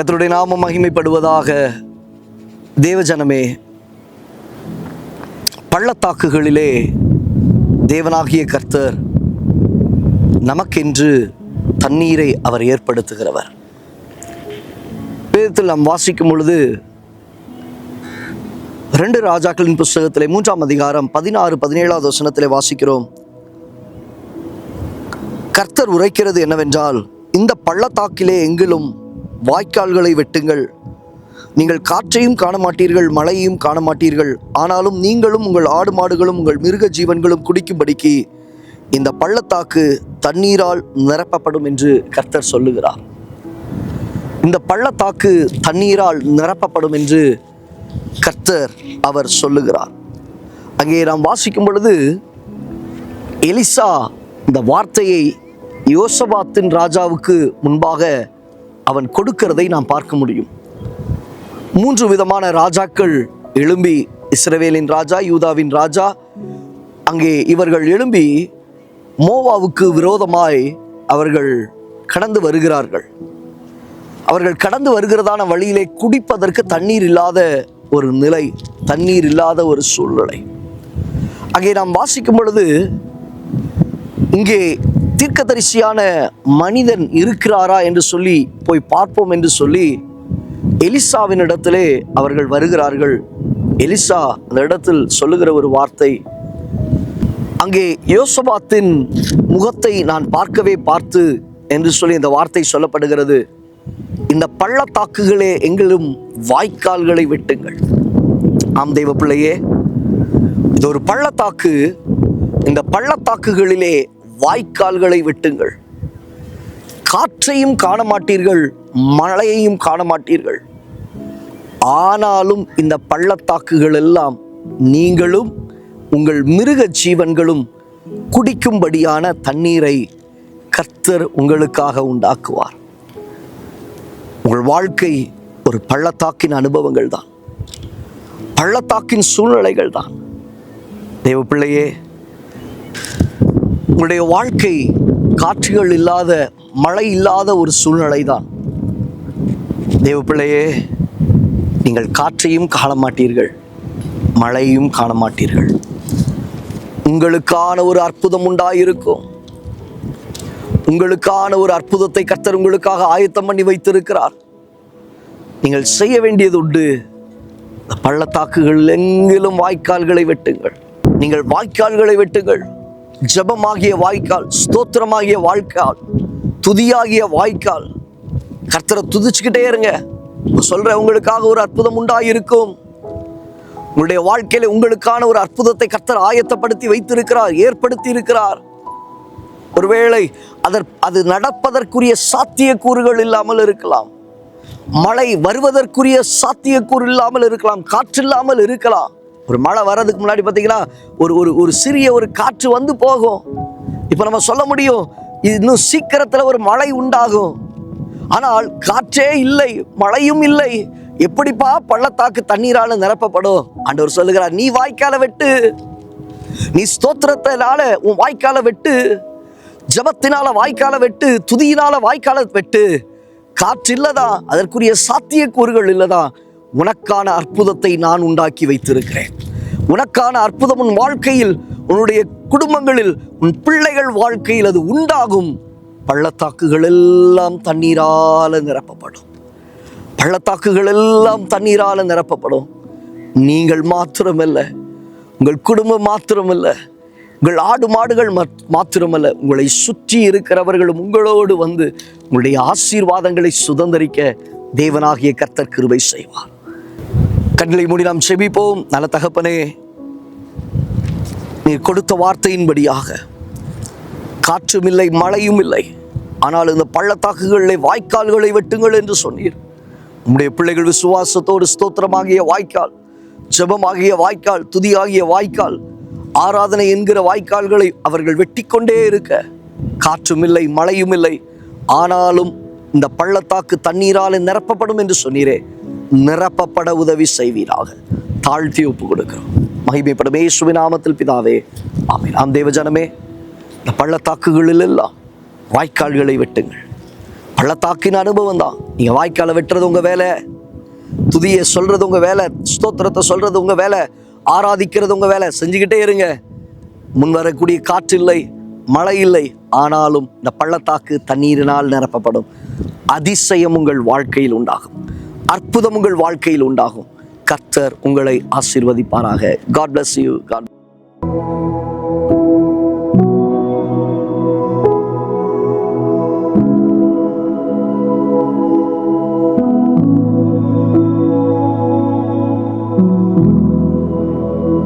கத்தருடைய நாமம் மகிமைப்படுவதாக தேவஜனமே பள்ளத்தாக்குகளிலே தேவனாகிய கர்த்தர் நமக்கென்று தண்ணீரை அவர் ஏற்படுத்துகிறவர். வேதத்தில் நாம் வாசிக்கும் பொழுது ரெண்டு ராஜாக்களின் புஸ்தகத்திலே மூன்றாம் அதிகாரம் பதினாறு பதினேழாவது வசனத்திலே வாசிக்கிறோம். கர்த்தர் உரைக்கிறது என்னவென்றால் இந்த பள்ளத்தாக்கிலே எங்கிலும் வாய்க்கால்களை வெட்டுங்கள். நீங்கள் காற்றையும் காண மாட்டீர்கள் மழையையும் காண மாட்டீர்கள் ஆனாலும் நீங்களும் உங்கள் ஆடு மாடுகளும் உங்கள் மிருக ஜீவன்களும் குடிக்கும்படிக்கு இந்த பள்ளத்தாக்கு தண்ணீரால் நிரப்பப்படும் என்று கர்த்தர் சொல்லுகிறார். இந்த பள்ளத்தாக்கு தண்ணீரால் நிரப்பப்படும் என்று கர்த்தர் அவர் சொல்லுகிறார். அங்கே நாம் வாசிக்கும் பொழுது எலிசா இந்த வார்த்தையை யோசபாத்தின் ராஜாவுக்கு முன்பாக அவன் கொடுக்கிறதை நாம் பார்க்க முடியும். மூன்று விதமான ராஜாக்கள் எழும்பி இஸ்ரவேலின் ராஜா யூதாவின் ராஜா. அங்கே இவர்கள் எழும்பி மோவாவுக்கு விரோதமாய் அவர்கள் கடந்து வருகிறார்கள். அவர்கள் கடந்து வருகிறதான வழியிலே குடிப்பதற்கு தண்ணீர் இல்லாத ஒரு நிலை தண்ணீர் இல்லாத ஒரு சூழ்நிலை. அங்கே நாம் வாசிக்கும் பொழுது இங்கே தீர்க்கதரிசியான மனிதன் இருக்கிறாரா என்று சொல்லி போய் பார்ப்போம் என்று சொல்லி எலிசாவின் இடத்திலே அவர்கள் வருகிறார்கள். எலிசா அந்த இடத்தில் சொல்லுகிற ஒரு வார்த்தை அங்கே யோசபாத்தின் முகத்தை நான் பார்க்கவே பார்த்து என்று சொல்லி இந்த வார்த்தை சொல்லப்படுகிறது. இந்த பள்ளத்தாக்குகளே எங்களும் வாய்க்கால்களை வெட்டுங்கள். ஆம் தெய்வ பிள்ளையே இது ஒரு பள்ளத்தாக்கு. இந்த பள்ளத்தாக்குகளிலே வாய்க்கால்களை வெட்டுங்கள். காற்றையும் காண மாட்டீர்கள் மழையையும் காண மாட்டீர்கள் ஆனாலும் இந்த பள்ளத்தாக்குகள் எல்லாம் நீங்களும் உங்கள் மிருக ஜீவன்களும் குடிக்கும்படியான தண்ணீரை கர்த்தர் உங்களுக்காக உண்டாக்குவார். உங்கள் வாழ்க்கை ஒரு பள்ளத்தாக்கின் அனுபவங்கள் தான் பள்ளத்தாக்கின் சூழ்நிலைகள் தான் தேவ பிள்ளையே உங்களுடைய வாழ்க்கை காற்றுகள் இல்லாத மழை இல்லாத ஒரு சூழ்நிலை தான் தேவப்பிள்ளையே நீங்கள் காற்றையும் காண மாட்டீர்கள் மழையும் காண மாட்டீர்கள் உங்களுக்கான ஒரு அற்புதம் உண்டாயிருக்கும். உங்களுக்கான ஒரு அற்புதத்தை கர்த்தர் உங்களுக்காக ஆயத்தம் பண்ணி வைத்திருக்கிறார். நீங்கள் செய்ய வேண்டியது உண்டு. பள்ளத்தாக்குகள் எங்கிலும் வாய்க்கால்களை வெட்டுங்கள். நீங்கள் வாய்க்கால்களை வெட்டுங்கள். ஜெபமாகிய வாய்க்கால் ஸ்தோத்திரமாகிய வாய்க்கால் துதியாகிய வாய்க்கால். கர்த்தரை துதிச்சுக்கிட்டே இருங்க. சொல்ற உங்களுக்காக ஒரு அற்புதம் உண்டாயிருக்கும். உங்களுடைய வாழ்க்கையில உங்களுக்கான ஒரு அற்புதத்தை கர்த்தர் ஆயத்தப்படுத்தி வைத்திருக்கிறார் ஏற்படுத்தி இருக்கிறார் ஒருவேளை அதற் அது நடப்பதற்குரிய சாத்தியக்கூறுகள் இல்லாமல் இருக்கலாம். மழை வருவதற்குரிய சாத்தியக்கூறு இல்லாமல் இருக்கலாம் காற்றில்லாமல் இருக்கலாம். ஒரு மழை வர்றதுக்கு முன்னாடி பார்த்தீங்கன்னா ஒரு ஒரு ஒரு சிறிய ஒரு காற்று வந்து போகும். இப்போ நம்ம சொல்ல முடியும் இன்னும் சீக்கிரத்தில் ஒரு மழை உண்டாகும். ஆனால் காற்றே இல்லை மழையும் இல்லை. எப்படிப்பா பள்ளத்தாக்கு தண்ணீரால நிரப்பப்படும்? ஆண்டவர் சொல்லுகிறார் நீ வாய்க்கால வெட்டு. நீ ஸ்தோத்திரத்தினால உன் வாய்க்கால வெட்டு. ஜபத்தினால வாய்க்கால வெட்டு. துதியினால வாய்க்கால வெட்டு. காற்று இல்லதா அதற்குரிய சாத்தியக்கூறுகள் இல்லதா உனக்கான அற்புதத்தை நான் உண்டாக்கி வைத்திருக்கிறேன். உனக்கான அற்புதம் உன் வாழ்க்கையில் உன்னுடைய குடும்பங்களில் உன் பிள்ளைகள் வாழ்க்கையில் அது உண்டாகும். பள்ளத்தாக்குகள் எல்லாம் தண்ணீரால நிரப்பப்படும். பள்ளத்தாக்குகள் எல்லாம் தண்ணீரால நிரப்பப்படும். நீங்கள் மாத்திரமல்ல உங்கள் குடும்பம் மாத்திரமல்ல உங்கள் ஆடு மாடுகள் மத்- மாத்திரமல்ல உங்களை சுற்றி இருக்கிறவர்களும் உங்களோடு வந்து உங்களுடைய ஆசீர்வாதங்களை சுதந்தரிக்க தேவனாகிய கர்த்தர் கிருபை செய்வார். கண்களை மூடி நாம் செபிப்போம். நல்ல தகப்பனே நீ கொடுத்த வார்த்தையின்படியாக காற்றும் இல்லை மழையும் இல்லை. ஆனால் இந்த பள்ளத்தாக்குகளிலே வாய்க்கால்களை வெட்டுங்கள் என்று சொன்னீர். உம்முடைய பிள்ளைகள் விசுவாசத்தோடு ஸ்தோத்திரமாகிய வாய்க்கால் ஜபமாகிய வாய்க்கால் துதியாகிய வாய்க்கால் ஆராதனை என்கிற வாய்க்கால்களை அவர்கள் வெட்டிக்கொண்டே இருக்க காற்றும் இல்லை மழையும் இல்லை. ஆனாலும் இந்த பள்ளத்தாக்கு தண்ணீரால் நிரப்பப்படும் என்று சொன்னீரே. நிரப்பப்பட உதவி செய்வீராக. தாழ்த்தி ஒப்பு கொடுக்கிறோம். மகிமைப்படும் இயேசுவின் நாமத்தில் பிதாவே ஆமென். ஆம் தேவஜனமே இந்த பள்ளத்தாக்குகளில் எல்லாம் வாய்க்கால்களை வெட்டுங்கள். பள்ளத்தாக்கின் அனுபவம் தான். நீங்கள் வாய்க்காலை வெட்டுறது உங்கள் வேலை. துதியை சொல்கிறது உங்கள் வேலை. ஸ்தோத்திரத்தை சொல்கிறது உங்கள் வேலை. ஆராதிக்கிறது உங்கள் வேலை. செஞ்சுக்கிட்டே இருங்க. முன் வரக்கூடிய காற்று இல்லை மழை இல்லை. ஆனாலும் இந்த பள்ளத்தாக்கு தண்ணீரினால் நிரப்பப்படும். அதிசயம் உங்கள் வாழ்க்கையில் உண்டாகும். அற்புதம் உங்கள் வாழ்க்கையில் உண்டாகும். கர்த்தர் உங்களை ஆசீர்வதிப்பாராக. God bless you got